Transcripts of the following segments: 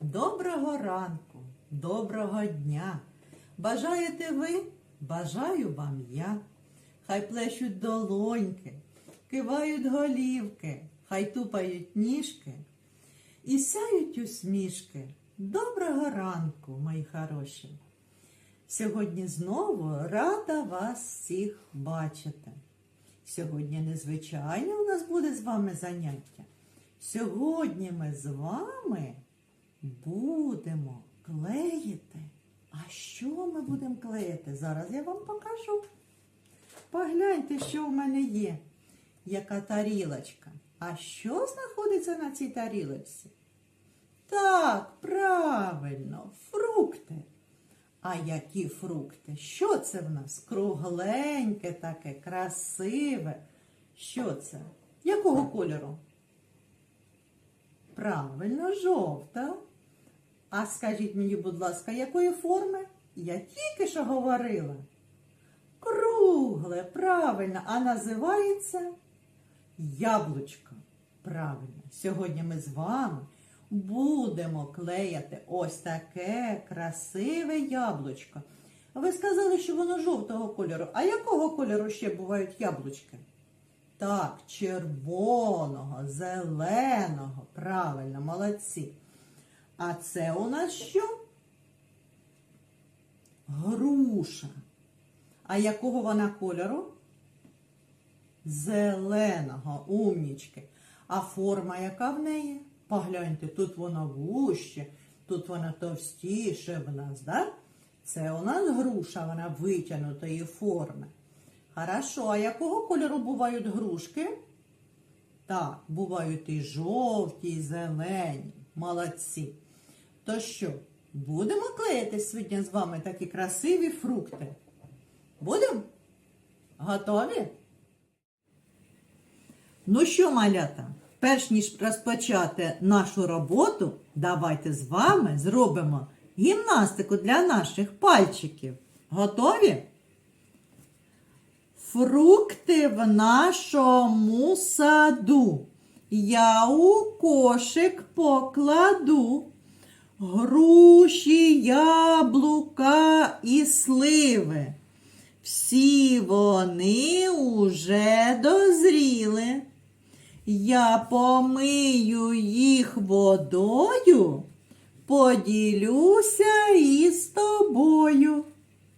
Доброго ранку, доброго дня. Бажаєте ви? Бажаю вам я. Хай плещуть долоньки, кивають голівки, хай тупають ніжки і сяють усмішки. Доброго ранку, мої хороші. Сьогодні знову рада вас всіх бачити. Сьогодні незвичайне у нас буде з вами заняття. Сьогодні ми з вами будемо клеїти. А що ми будемо клеїти? Зараз я вам покажу. Погляньте, що в мене є. Яка тарілочка. А що знаходиться на цій тарілочці? Так, правильно, фрукти. А які фрукти? Що це в нас? Кругленьке таке, красиве. Що це? Якого кольору? Правильно, жовта. А скажіть мені, будь ласка, якої форми? Я тільки що говорила. Кругле, правильно, а називається яблучко. Правильно. Сьогодні ми з вами будемо клеяти ось таке красиве яблучко. Ви сказали, що воно жовтого кольору. А якого кольору ще бувають яблучки? Так, червоного, зеленого. Правильно, молодці. А це у нас що? Груша. А якого вона кольору? Зеленого, умнічки. А форма яка в неї? Погляньте, тут вона вужче, тут вона товстіше в нас, да? Це у нас груша, вона витягнутої форми. Хорошо, а якого кольору бувають грушки? Так, бувають і жовті, і зелені. Молодці. То що, будемо клеїти сьогодні з вами такі красиві фрукти? Будемо? Готові? Ну що, малята, перш ніж розпочати нашу роботу, давайте з вами зробимо гімнастику для наших пальчиків. Готові? Фрукти в нашому саду. Я у кошик покладу. Груші, яблука і сливи. Всі вони уже дозріли. Я помию їх водою, поділюся із тобою.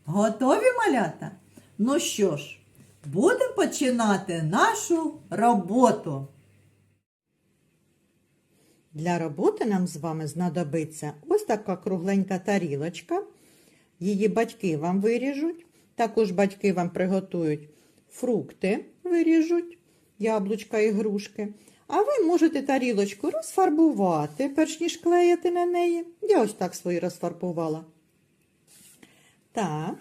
Готові малята? Ну що ж, будемо починати нашу роботу. Для роботи нам з вами знадобиться ось така кругленька тарілочка. Її батьки вам виріжуть. Також батьки вам приготують фрукти, виріжуть, яблучка і грушки. А ви можете тарілочку розфарбувати, перш ніж клеїти на неї. Я ось так свої розфарбувала. Так,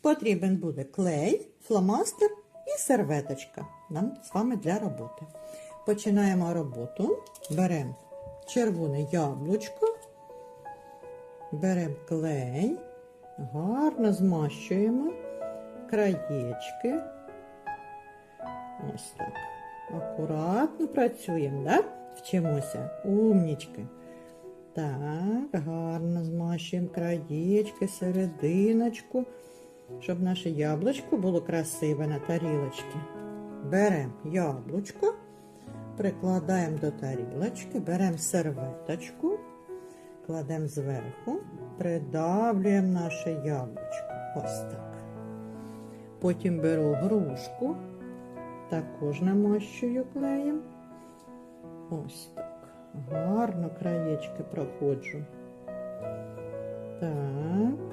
потрібен буде клей, фломастер і серветочка. Нам з вами для роботи. Починаємо роботу. Беремо червоне яблучко, беремо клей, гарно змащуємо краєчки. Ось так. Акуратно працюємо, да? Вчимося. Умнічки. Так, гарно змащуємо краєчки, серединочку, щоб наше яблучко було красиве на тарілочці. Беремо яблучко, прикладаємо до тарілочки, беремо серветочку, кладемо зверху, придавлюємо наше яблучко. Ось так. Потім беру грушку, також намащую клеєм. Ось так. Гарно краєчки проходжу. Так.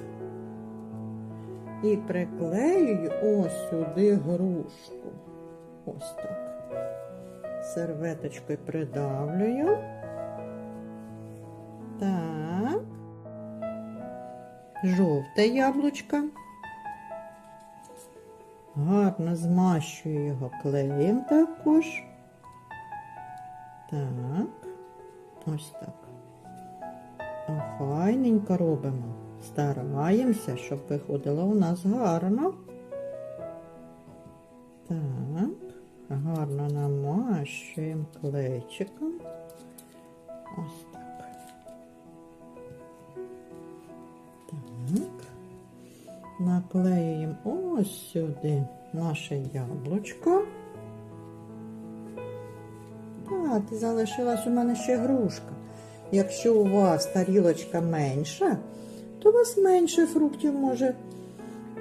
І приклеюю ось сюди грушку. Ось так. Серветочкою придавлюю. Так. Жовте яблучко. Гарно змащую його клеєм також. Так. Ось так. Охайненько робимо. Стараємося, щоб виходило у нас гарно. Так, гарно намащуємо клечиком. Ось так. Так. Наклеюємо ось сюди наше яблучко. Так, залишилась у мене ще грушка. Якщо у вас тарілочка менша, то у вас менше фруктів може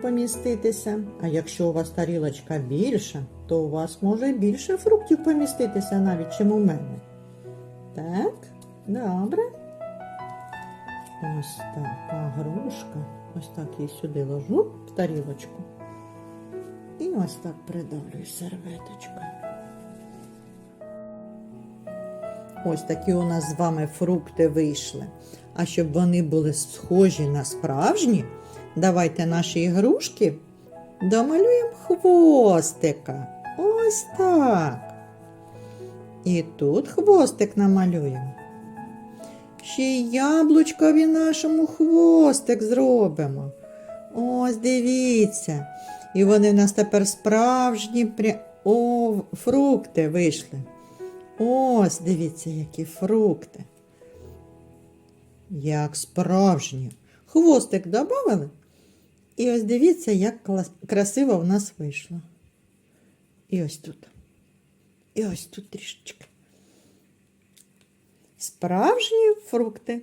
поміститися. А якщо у вас тарілочка більша, то у вас може більше фруктів поміститися навіть, чим у мене. Так, добре. Ось така грушка. Ось так її сюди ложу в тарілочку. І ось так придавлюю серветочкою. Ось такі у нас з вами фрукти вийшли. А щоб вони були схожі на справжні, давайте наші ігрушки домалюємо хвостика. Ось так. І тут хвостик намалюємо. Ще й яблучкові нашому хвостик зробимо. Ось дивіться. І вони в нас тепер справжні пря... О, фрукти вийшли. Ось дивіться, які фрукти. Як справжні. Хвостик додали. І ось дивіться, як красиво в нас вийшло. І ось тут. І ось тут трішечки. Справжні фрукти.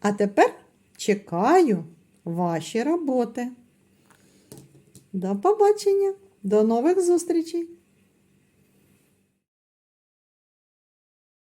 А тепер чекаю ваші роботи. До побачення, до нових зустрічей!